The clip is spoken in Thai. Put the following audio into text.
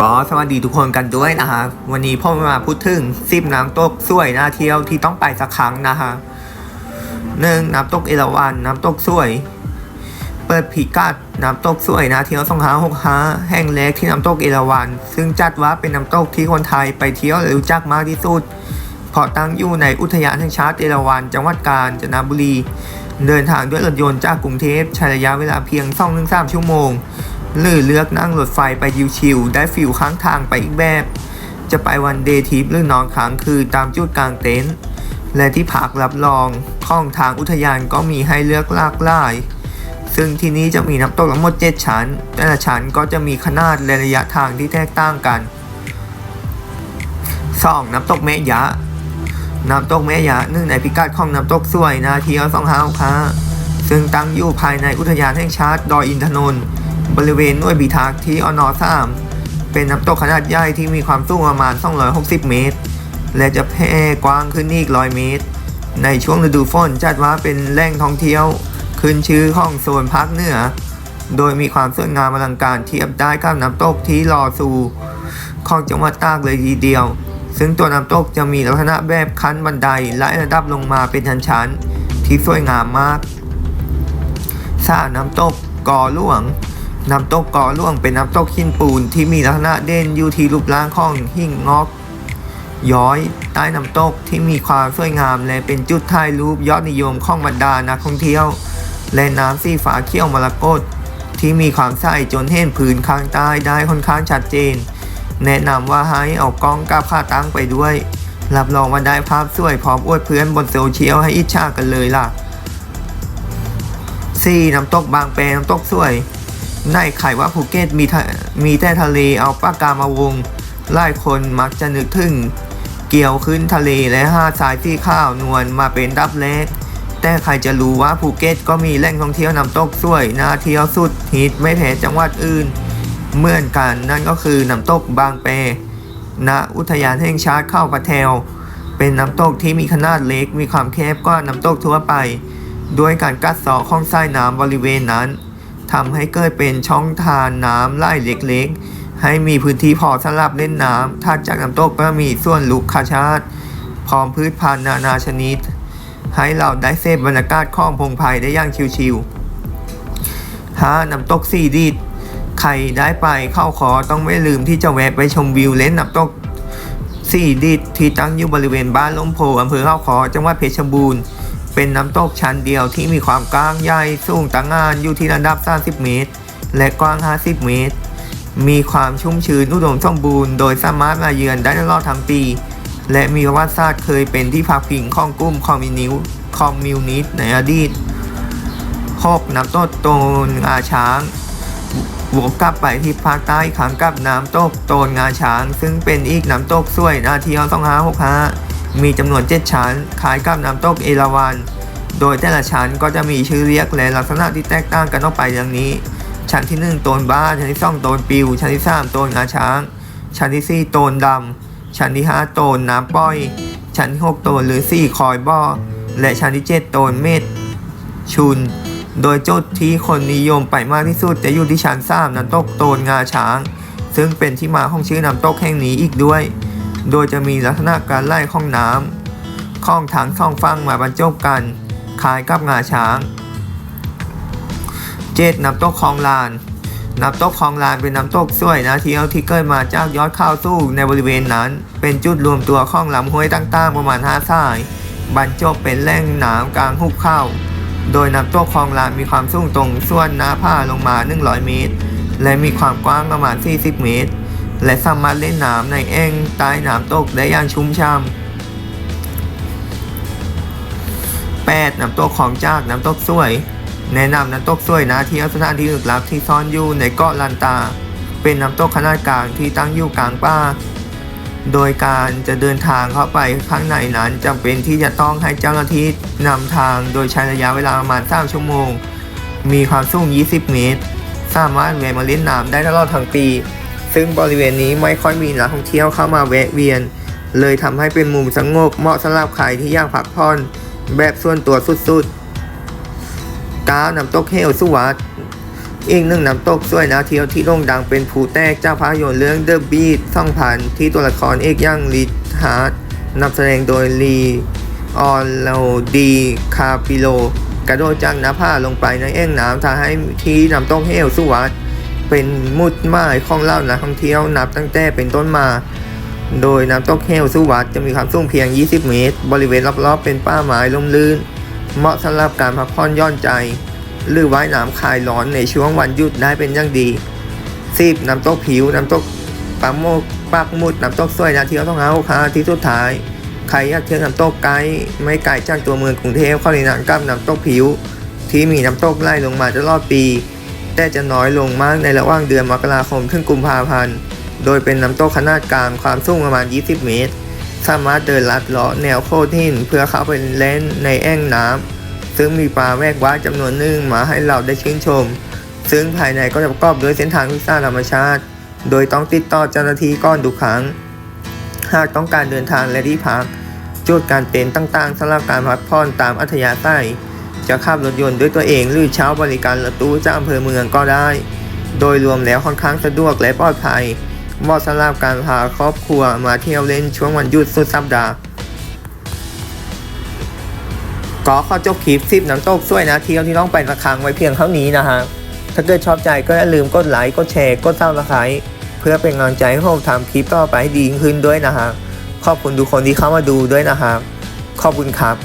ก็สวัสดีทุกคนกันด้วยนะฮะวันนี้พ่อมาพูดถึงสิบน้ำตกสวยน่าเที่ยวที่ต้องไปสักครั้งนะฮะหนึ่งน้ำตกเอราวัณน้ำตกสวย เปิดพิกัดน้ำตกสวยนาเที่ยวสองหาหกหาแห่งเล็กที่น้ำตกเอราวัณซึ่งจัดว่าเป็นน้ำตกที่คนไทยไปเที่ยวและรู้จักมากที่สุดเพราะตั้งอยู่ในอุทยานแห่งชาติเอราวัณจังหวัดกาญจนบุรี เดินทางด้วยรถยนต์จากกรุงเทพใช้ระยะเวลาเพียง2-3ชั่วโมง หรือเลือกนั่งรถไฟไปชิวๆได้ฟิลข้างทางไปอีกแบบ จะไปวันเดย์ทริปหรือนอนค้างคืนตามจุดกลางเต็นท์และที่พักรับรองข้องทางอุทยานก็มีให้เลือกหลากหลาย ซึ่งที่นี้จะมีน้ำตกทั้งหมด 7 ชั้น แต่ละชั้นก็จะมีขนาดและระยะทางที่แตกต่างกัน 2. น้ำตกแม่ยะ น้ำตกแม่ยะหนึ่งในพิกัดของน้ำตกสวยนาเที่ยวสองห้าค้าซึ่งตั้งอยู่ภายในอุทยานแห่งชาติดอยอินทนนท์ บริเวณหน่วยบีทักที่อนอสามเป็นน้ำตกขนาดใหญ่ที่มีความสูงประมาณ 260 เมตร และจะแผ่กว้างขึ้นอีก 100 เมตร ในช่วงฤดูฝนจัดว่าเป็นแหล่งท่องเที่ยว ขึ้นชื่อของโซนภาคเหนือ โดยมีความสวยงามอลังการเทียบได้กับน้ำตกที่รอซูของจังหวัดตากเลยทีเดียว ซึ่งตัวน้ำตกจะมีลักษณะแบบคันบันไดไล่ระดับลงมาเป็นชั้นๆที่สวยงามมากสระน้ำตกกอหลวง น้ำตกกอหลวงเป็นน้ำตกหินปูนที่มีลักษณะเด่นอยู่ที่รูปร่างของหิ่งงอก ย้อย ใต้น้ำตกที่มีความสวยงามและเป็นจุดถ่ายรูปยอดนิยมของบรรดานักท่องเที่ยว และน้ำสีฟ้าเขียวมรกตที่มีความใสจนเห็นพื้นข้างใต้ได้ค่อนข้างชัดเจน แนะนำว่าให้เอากล้องกับขาตั้งไปด้วย รับรองว่าได้ภาพสวยพร้อมอวดเพื่อนบนโซเชียลให้อิจฉากันเลยล่ะ 4. น้ำตกบางแปน้ำตกสวย ในไขว่าภูเก็ตมีทะมีแต่ทะเลเอาปากกามาวงหลายคนมักจะนึกถึง เกี่ยวขึ้นทะเลและหาดทรายที่ข้าวนวลมาเป็นดับแรกแต่ใครจะรู้ว่าภูเก็ตก็มีแหล่งท่องเที่ยวน้ำตกสวยน่าเที่ยวสุดฮิตไม่แพ้จังหวัดอื่น เหมือนกันนั่นก็คือน้ำตกบางแปณอุทยานแห่งชาติเข้าปะแทว เป็นน้ำตกที่มีขนาดเล็กมีความแคบกว่าน้ำตกทั่วไป ด้วยการกัดเซาะของสายน้ำบริเวณนั้น ทำให้เกิดเป็นช่องทานน้ำไหลเล็กๆ ให้มีพื้นที่พอสำหรับเล่นน้ำถัดจากน้ำตกก็มีส่วนลุกคาชาติ พร้อมพืชพันธุ์นานาชนิด ให้เราได้เสพบรรยากาศข้องพงไพ่ได้อย่างชิวๆ 5. น้ำตกสีดีดใครได้ไปเข้าขอต้องไม่ลืมที่จะแวะไปชมวิวเล่นน้ำตกสีดีดที่ตั้งอยู่บริเวณบ้านล้มโพอำเภอเข้าขอจังหวัดเพชรบูรณ์ เป็นน้ำตกชั้นเดียวที่มีความกว้างใหญ่สูงต่างงานอยู่ที่ระดับ 30 เมตร และกว้าง 50 เมตร มีความชุ่มชื้นอุดมสมบูรณ์โดยสามารถมาเยือนได้ตลอดทั้งปี และมีประวัติศาสตร์เคยเป็นที่พักพิงของกลุ่มคอมมิวนิวคอมมิวนิสต์ในอดีต 6. น้ำตกโตนงาช้างวกกลับไปที่ภาคใต้อีกครั้งกับน้ำตกโตนงาช้าง ซึ่งเป็นอีกน้ำตกสวยนาเที่ยว2565 มีจำนวน 7 ชั้น คล้ายกับน้ำตกเอราวัณ โดยแต่ละชั้นก็จะมีชื่อเรียกและลักษณะที่แตกต่างกันออกไปดังนี้ ชั้นที่ 1 โตนบ้าชั้นที่ 2 โตนปิว ชั้นที่ 3 โตนงาช้าง ชั้นที่ 4 โตนดำ ชั้นที่ 5 โตนน้ำป้อย ชั้นที่ 6 โตนหรือ4คอยบ่อ และชั้นที่ 7 โตนเม็ดชุน โดยจุดที่คนนิยมไปมากที่สุดจะอยู่ที่ชั้น3น้ำตกโตนงาช้าง ซึ่งเป็นที่มาของชื่อน้ำตกแห่งนี้อีกด้วย โดยจะมีลักษณะการไล่ข้องน้ำข้องทางสองฝั่งมาบรรจบกัน คล้ายกับงาช้าง 7. น้ำตกคลองลานน้ำตกคลองลานเป็นน้ำตกสวยนะเที่ยวที่เกิดมาจากยอดเขาสู้ในบริเวณนั้น เป็นจุดรวมตัวของลำห้วยต่างๆประมาณ5สาย บรรจบเป็นแหล่งน้ำกลางหุบเข้า โดยน้ำตกคลองลานมีความสูงตรงส่วนหน้าผ้าลงมา 100 เมตร และมีความกว้างประมาณ 40 เมตร และสามารถเล่นน้ำในแอ่งใต้น้ำตกได้อย่างชุ่มช่ำ 8. น้ำตกของจากน้ำตกสวย แนะนำน้ำตกสวยนะเที่ยวสถานที่ลึกลับที่ซ่อนอยู่ในเกาะลันตา เป็นน้ำตกขนาดกลางที่ตั้งอยู่กลางป่าโดยการจะเดินทางเข้าไปข้างในนั้นจำเป็นที่จะต้องให้เจ้าหน้าที่นำทางโดยใช้ระยะเวลาประมาณ3ชั่วโมง มีความสูง 20 เมตร สามารถแวะมาเล่นน้ำได้ตลอดทั้งปี ซึ่งบริเวณนี้ไม่ค่อยมีนักท่องเที่ยวเข้ามาแวะเวียน เลยทำให้เป็นมุมสงบเหมาะสำหรับใครที่อยากพักผ่อน แบบส่วนตัวสุดๆก้าวน้ำตกเฮลสุวัสดอีกหนึ่งน้ำตกสวยนะเที่ยวที่โด่งดังเป็นภูแตกเจ้ากภาพยนตร์เรื่อง The Beat 2000ที่ตัวละครเอกอยังลิทฮาร์ดนำแสดงโดยลีออนโลดีคาปิโล กระโดดจากหน้าผาลงไปในแอ่งน้ำทำให้ที่น้ำตกเฮลสุวัสด เป็นมุดหมายของเหล่านักท่องเที่ยวนับตั้งแต่เป็นต้นมา โดยน้ำตกเฮลสุวัสดจะมีความสูงเพียง 20 เมตร บริเวณรอบๆเป็นป่าไม้ล่มลื่น เหมาะสำหรับการพักผ่อนย่อนใจ หรือว่ายน้ำคลายร้อนในช่วงวันหยุดได้เป็นอย่างดีสิบน้ำตกผิวน้ำตกปากโมกปากมุดน้ำตกสวยนาเที่ยวต้องเอาค่ะ ที่สุดท้ายใครอยากเที่ยวน้ำตกไกลไม่ไกลจากตัวเมืองกรุงเทพเข้าในนั้นกับน้ำตกผิว ที่มีน้ำตกไล่ลงมาตลอดปี แต่จะน้อยลงมากในระหว่างเดือนมกราคมถึงกุมภาพันธ์ โดยเป็นน้ำตกขนาดกลางความสูงประมาณ 20 เมตร สามารถเดินลัดเลาะแนวโคดหินเพื่อเข้าไปเล่นในแอ่งน้ำซึ่งมีปลาแวกว่าจำนวนหนึ่งมาให้เราได้ชื่นชม ซึ่งภายในก็จะประกอบด้วยเส้นทางวิสาธรรมชาติ โดยต้องติดต่อเจ้าหน้าที่ก่อนทุกครั้ง หากต้องการเดินทางและที่พักจุดการเต็นท์ต่างๆสำหรับการพักผ่อนตามอัธยาศัย จะขับรถยนต์ด้วยตัวเองหรือเช่าบริการรถตู้จากอำเภอเมืองก็ได้ โดยรวมแล้วค่อนข้างสะดวกและปลอดภัยเหมาะสำหรับการพาครอบครัวมาเที่ยวเล่นช่วงวันหยุดสุดสัปดาห์ก็ขอจบคลิป10น้ำตกสวยนะเที่ยวที่ต้องไปสักครั้งไว้เพียงเท่านี้นะฮะถ้าเกิดชอบใจก็อย่าลืมกดไลค์กดแชร์กดซับสไครต์เพื่อเป็นกำลังใจให้ผมทำคลิปต่อไปให้ดีขึ้นด้วยนะฮะขอบคุณทุกคนที่เข้ามาดูด้วยนะฮะขอบคุณครับ